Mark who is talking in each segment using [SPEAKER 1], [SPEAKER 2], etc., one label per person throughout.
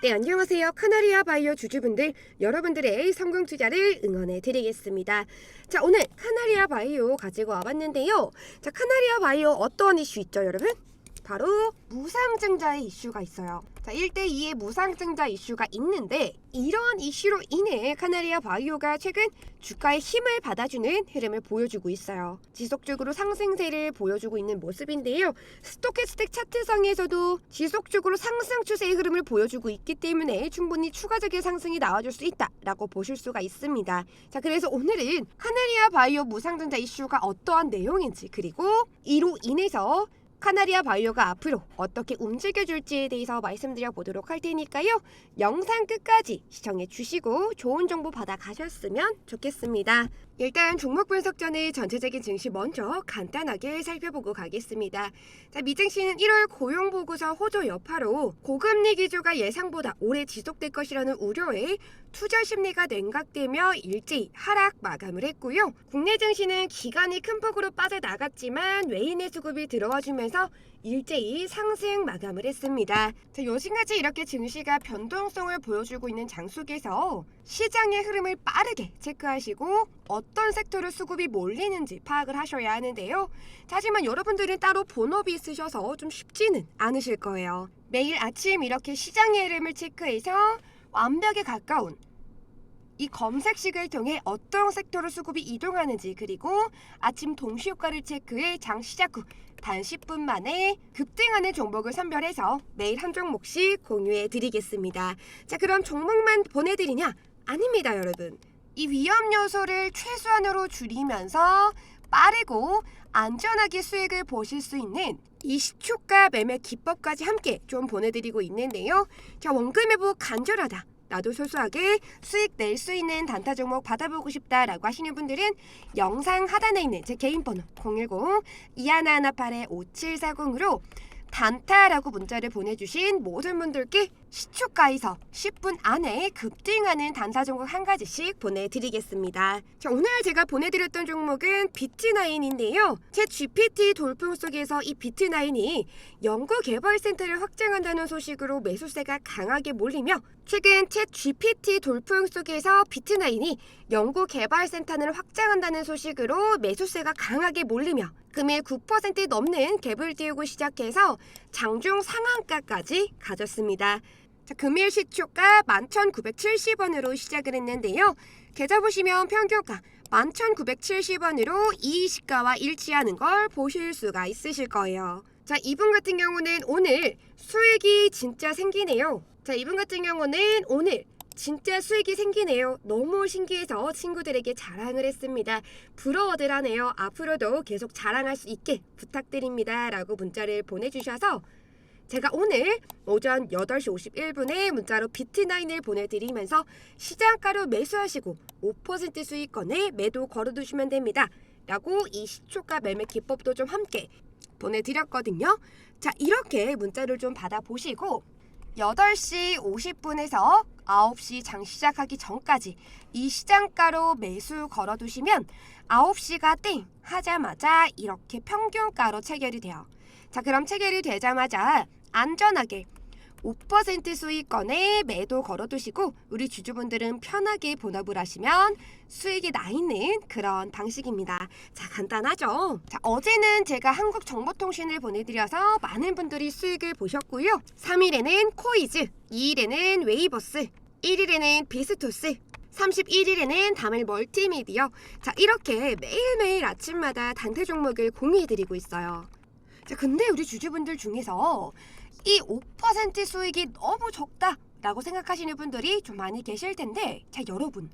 [SPEAKER 1] 네, 안녕하세요. 카나리아 바이오 주주분들, 여러분들의 성공 투자를 응원해 드리겠습니다. 자, 오늘 카나리아 바이오 가지고 와봤는데요. 자, 카나리아 바이오 어떤 이슈 있죠, 여러분? 바로 무상증자의 이슈가 있어요. 자, 1대2의 무상증자 이슈가 있는데 이러한 이슈로 인해 카나리아 바이오가 최근 주가의 힘을 받아주는 흐름을 보여주고 있어요. 지속적으로 상승세를 보여주고 있는 모습인데요. 스토캐스틱 차트상에서도 지속적으로 상승 추세의 흐름을 보여주고 있기 때문에 충분히 추가적인 상승이 나와줄 수 있다라고 보실 수가 있습니다. 자, 그래서 오늘은 카나리아 바이오 무상증자 이슈가 어떠한 내용인지 그리고 이로 인해서 카나리아 바이오가 앞으로 어떻게 움직여줄지에 대해서 말씀드려 보도록 할 테니까요. 영상 끝까지 시청해 주시고 좋은 정보 받아 가셨으면 좋겠습니다. 일단 종목 분석 전에 전체적인 증시 먼저 간단하게 살펴보고 가겠습니다. 자, 미증시는 1월 고용 보고서 호조 여파로 고금리 기조가 예상보다 오래 지속될 것이라는 우려에 투자 심리가 냉각되며 일제히 하락 마감을 했고요. 국내 증시는 기간이 큰 폭으로 빠져나갔지만 외인의 수급이 들어와 주면서 일제히 상승 마감을 했습니다. 자, 여신까지 이렇게 증시가 변동성을 보여주고 있는 장속에서 시장의 흐름을 빠르게 체크하시고 어떤 섹터를 수급이 몰리는지 파악을 하셔야 하는데요. 자, 하지만 여러분들은 따로 본업이 있으셔서 좀 쉽지는 않으실 거예요. 매일 아침 이렇게 시장의 흐름을 체크해서 완벽에 가까운 이 검색식을 통해 어떤 섹터로 수급이 이동하는지 그리고 아침 동시 효과를 체크해 장 시작 후 단 10분 만에 급등하는 종목을 선별해서 매일 한 종목씩 공유해 드리겠습니다. 자, 그럼 종목만 보내드리냐? 아닙니다, 여러분. 이 위험 요소를 최소한으로 줄이면서 빠르고 안전하게 수익을 보실 수 있는 이 시초가 매매 기법까지 함께 좀 보내드리고 있는데요. 자, 원금 회복 간절하다. 나도 소소하게 수익 낼 수 있는 단타 종목 받아보고 싶다라고 하시는 분들은 영상 하단에 있는 제 개인 번호 010-2118-5740으로 단타라고 문자를 보내주신 모든 분들께 시초가에서 10분 안에 급등하는 단타 종목 한 가지씩 보내드리겠습니다. 자, 오늘 제가 보내드렸던 종목은 비트나인인데요. 제 GPT 돌풍 속에서 이 비트나인이 연구개발센터를 확장한다는 소식으로 매수세가 강하게 몰리며 최근 챗 GPT 돌풍 속에서 비트나인이 연구개발센터를 확장한다는 소식으로 매수세가 강하게 몰리며 금일 9% 넘는 갭을 띄우고 시작해서 장중 상한가까지 가졌습니다. 자, 금일 시초가 11,970원으로 시작을 했는데요. 계좌 보시면 평균가 11,970원으로 이 시가와 일치하는 걸 보실 수가 있으실 거예요. 자, 이분 같은 경우는 오늘 수익이 진짜 생기네요. 자, 이분 같은 경우는 오늘 진짜 수익이 생기네요. 너무 신기해서 친구들에게 자랑을 했습니다. 부러워들 하네요. 앞으로도 계속 자랑할 수 있게 부탁드립니다. 라고 문자를 보내주셔서 제가 오늘 오전 8시 51분에 문자로 비트나인을 보내드리면서 시장가로 매수하시고 5% 수익권에 매도 걸어두시면 됩니다. 라고 이 시초가 매매 기법도 좀 함께 보내드렸거든요. 자, 이렇게 문자를 좀 받아보시고 8시 50분에서 9시 장 시작하기 전까지 이 시장가로 매수 걸어두시면 9시가 땡 하자마자 이렇게 평균가로 체결이 돼요. 자, 그럼 체결이 되자마자 안전하게 5% 수익권에 매도 걸어두시고 우리 주주분들은 편하게 본업을 하시면 수익이 나 있는 그런 방식입니다. 자 간단하죠. 자 어제는 제가 한국 정보통신을 보내드려서 많은 분들이 수익을 보셨고요. 3일에는 코이즈, 2일에는 웨이버스, 1일에는 비스토스, 31일에는 담을 멀티미디어. 자 이렇게 매일매일 아침마다 단태 종목을 공유해드리고 있어요. 자 근데 우리 주주분들 중에서 이 5% 수익이 너무 적다 라고 생각하시는 분들이 좀 많이 계실 텐데 자 여러분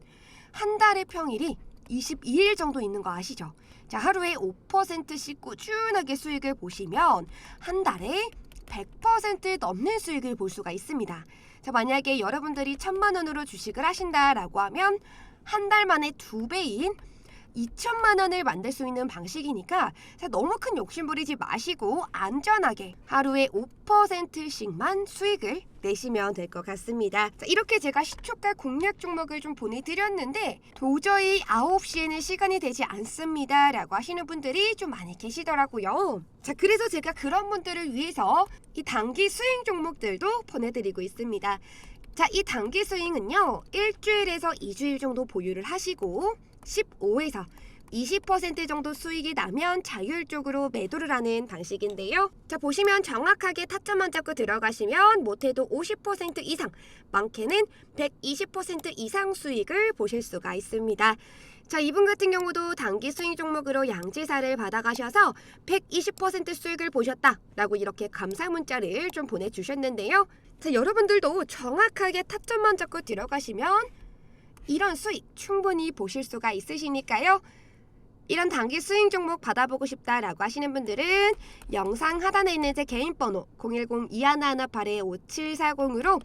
[SPEAKER 1] 한 달의 평일이 22일 정도 있는 거 아시죠? 자 하루에 5%씩 꾸준하게 수익을 보시면 한 달에 100% 넘는 수익을 볼 수가 있습니다. 자 만약에 여러분들이 천만 원으로 주식을 하신다라고 하면 한 달 만에 두 배인 2천만 원을 만들 수 있는 방식이니까 자, 너무 큰 욕심 부리지 마시고 안전하게 하루에 5%씩만 수익을 내시면 될 것 같습니다. 자, 이렇게 제가 시초가 공략 종목을 좀 보내드렸는데 도저히 9시에는 시간이 되지 않습니다. 라고 하시는 분들이 좀 많이 계시더라고요. 자, 그래서 제가 그런 분들을 위해서 이 단기 수익 종목들도 보내드리고 있습니다. 자, 이 단기 스윙은요. 일주일에서 2주일 정도 보유를 하시고 15에서 20% 정도 수익이 나면 자율적으로 매도를 하는 방식인데요. 자, 보시면 정확하게 타점만 잡고 들어가시면 못해도 50% 이상, 많게는 120% 이상 수익을 보실 수가 있습니다. 자, 이분 같은 경우도 단기 수익 종목으로 양지사를 받아가셔서 120% 수익을 보셨다라고 이렇게 감사 문자를 좀 보내주셨는데요. 자, 여러분들도 정확하게 타점만 잡고 들어가시면 이런 수익 충분히 보실 수가 있으시니까요. 이런 단기 수익 종목 받아보고 싶다라고 하시는 분들은 영상 하단에 있는 제 개인 번호 010-2118-5740으로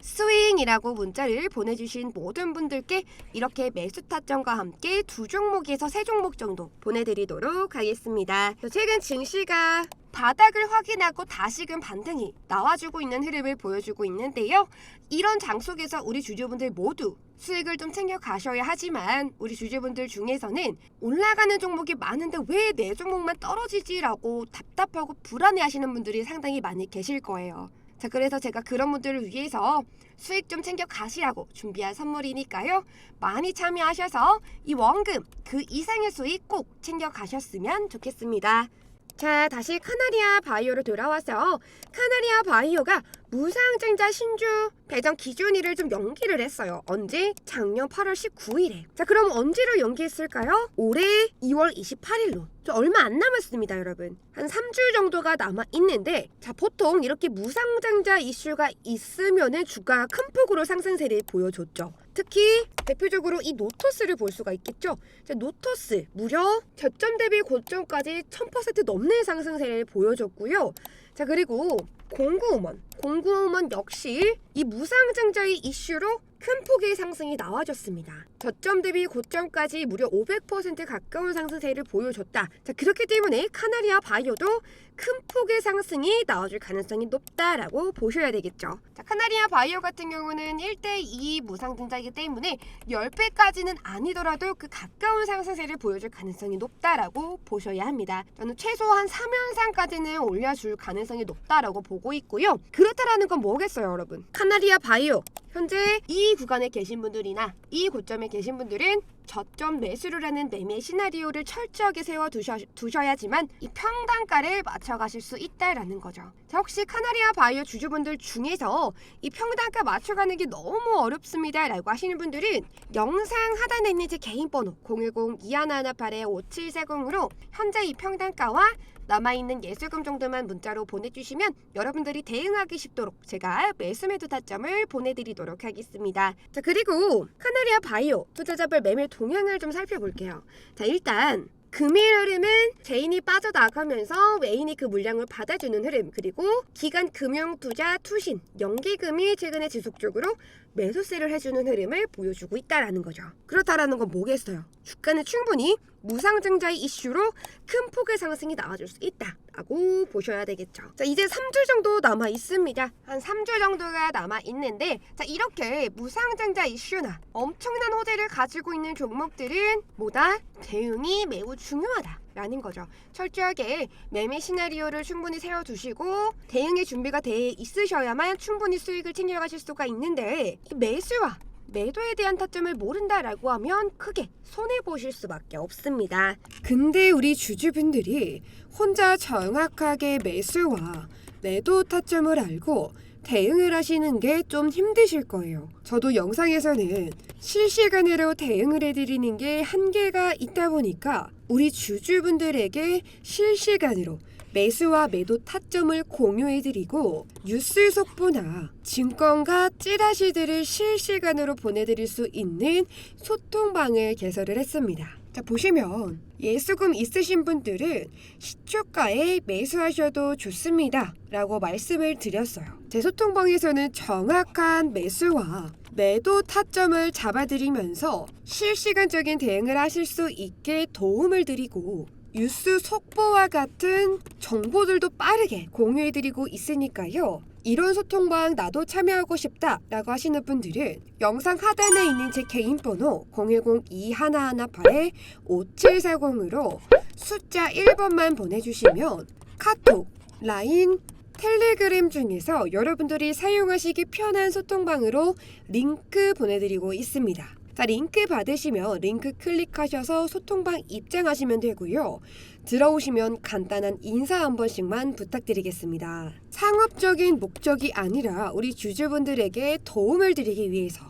[SPEAKER 1] 스윙이라고 문자를 보내주신 모든 분들께 이렇게 매수 타점과 함께 두 종목에서 세 종목 정도 보내드리도록 하겠습니다. 최근 증시가 바닥을 확인하고 다시금 반등이 나와주고 있는 흐름을 보여주고 있는데요. 이런 장 속에서 우리 주주분들 모두 수익을 좀 챙겨 가셔야 하지만 우리 주주분들 중에서는 올라가는 종목이 많은데 왜 내 종목만 떨어지지라고 답답하고 불안해하시는 분들이 상당히 많이 계실 거예요. 자, 그래서 제가 그런 분들을 위해서 수익 좀 챙겨 가시라고 준비한 선물이니까요. 많이 참여하셔서 이 원금 그 이상의 수익 꼭 챙겨 가셨으면 좋겠습니다. 자, 다시 카나리아 바이오로 돌아와서 카나리아 바이오가 무상증자 신주 배정 기준일을 좀 연기를 했어요. 언제? 작년 8월 19일에. 자, 그럼 언제로 연기했을까요? 올해 2월 28일로. 저 얼마 안 남았습니다, 여러분. 한 3주 정도가 남아 있는데, 자, 보통 이렇게 무상증자 이슈가 있으면은 주가가 큰 폭으로 상승세를 보여줬죠. 특히 대표적으로 이 노토스를 볼 수가 있겠죠. 자, 노토스 무려 저점 대비 고점까지 1000% 넘는 상승세를 보여줬고요. 자, 그리고 공구음원, 공구음원 역시 이 무상증자의 이슈로 큰 폭의 상승이 나와줬습니다. 저점 대비 고점까지 무려 500% 가까운 상승세를 보여줬다. 자, 그렇기 때문에 카나리아 바이오도 큰 폭의 상승이 나와줄 가능성이 높다라고 보셔야 되겠죠. 자, 카나리아 바이오 같은 경우는 1대2 무상증자이기 때문에 10배까지는 아니더라도 그 가까운 상승세를 보여줄 가능성이 높다라고 보셔야 합니다. 저는 최소한 3연상까지는 올려줄 가능성이 높다라고 보고 있고요. 그렇다라는 건 뭐겠어요, 여러분? 카나리아 바이오 현재 이 구간에 계신 분들이나 이 고점에 계신 분들은 저점 매수를 하는 매매 시나리오를 철저하게 세워 두셔, 두셔 야지만 이 평단가를 맞춰가실 수 있다라는 거죠. 자, 혹시 카나리아 바이오 주주분들 중에서 이 평단가 맞춰가는 게 너무 어렵습니다라고 하시는 분들은 영상 하단에 있는 제 개인 번호 010-2118-5740으로 현재 이 평단가와 남아있는 예술금 정도만 문자로 보내주시면 여러분들이 대응하기 쉽도록 제가 매수 매도 타점을 보내드리도록 하겠습니다. 자 그리고 카나리아 바이오 투자자별 매매 동향을 좀 살펴볼게요. 자 일단 금일 흐름은 개인이 빠져나가면서 외인이 그 물량을 받아주는 흐름 그리고 기간 금융 투자 투신 연기금이 최근에 지속적으로 매수세를 해주는 흐름을 보여주고 있다라는 거죠. 그렇다라는 건 뭐겠어요? 주가는 충분히 무상증자의 이슈로 큰 폭의 상승이 나와줄 수 있다라고 보셔야 되겠죠. 자 이제 3주 정도 남아 있습니다. 한 3주 정도가 남아 있는데 자 이렇게 무상증자 이슈나 엄청난 호재를 가지고 있는 종목들은 뭐다 대응이 매우 중요하다. 라는 거죠. 철저하게 매매 시나리오를 충분히 세워두시고 대응의 준비가 돼 있으셔야만 충분히 수익을 챙겨가실 수가 있는데 이 매수와 매도에 대한 타점을 모른다라고 하면 크게 손해 보실 수밖에 없습니다. 근데 우리 주주분들이 혼자 정확하게 매수와 매도 타점을 알고 대응을 하시는 게 좀 힘드실 거예요. 저도 영상에서는 실시간으로 대응을 해드리는 게 한계가 있다 보니까 우리 주주분들에게 실시간으로 매수와 매도 타점을 공유해드리고 뉴스 속보나 증권가 찌라시들을 실시간으로 보내드릴 수 있는 소통방을 개설을 했습니다. 자 보시면 예수금 있으신 분들은 시초가에 매수하셔도 좋습니다 라고 말씀을 드렸어요 제 소통방에서는 정확한 매수와 매도 타점을 잡아드리면서 실시간적인 대응을 하실 수 있게 도움을 드리고 뉴스 속보와 같은 정보들도 빠르게 공유해드리고 있으니까요. 이런 소통방 나도 참여하고 싶다 라고 하시는 분들은 영상 하단에 있는 제 개인 번호 010-2118-5740으로 숫자 1번만 보내주시면 카톡, 라인, 텔레그램 중에서 여러분들이 사용하시기 편한 소통방으로 링크 보내드리고 있습니다. 자, 링크 받으시면 링크 클릭하셔서 소통방 입장하시면 되고요. 들어오시면 간단한 인사 한 번씩만 부탁드리겠습니다. 상업적인 목적이 아니라 우리 주주분들에게 도움을 드리기 위해서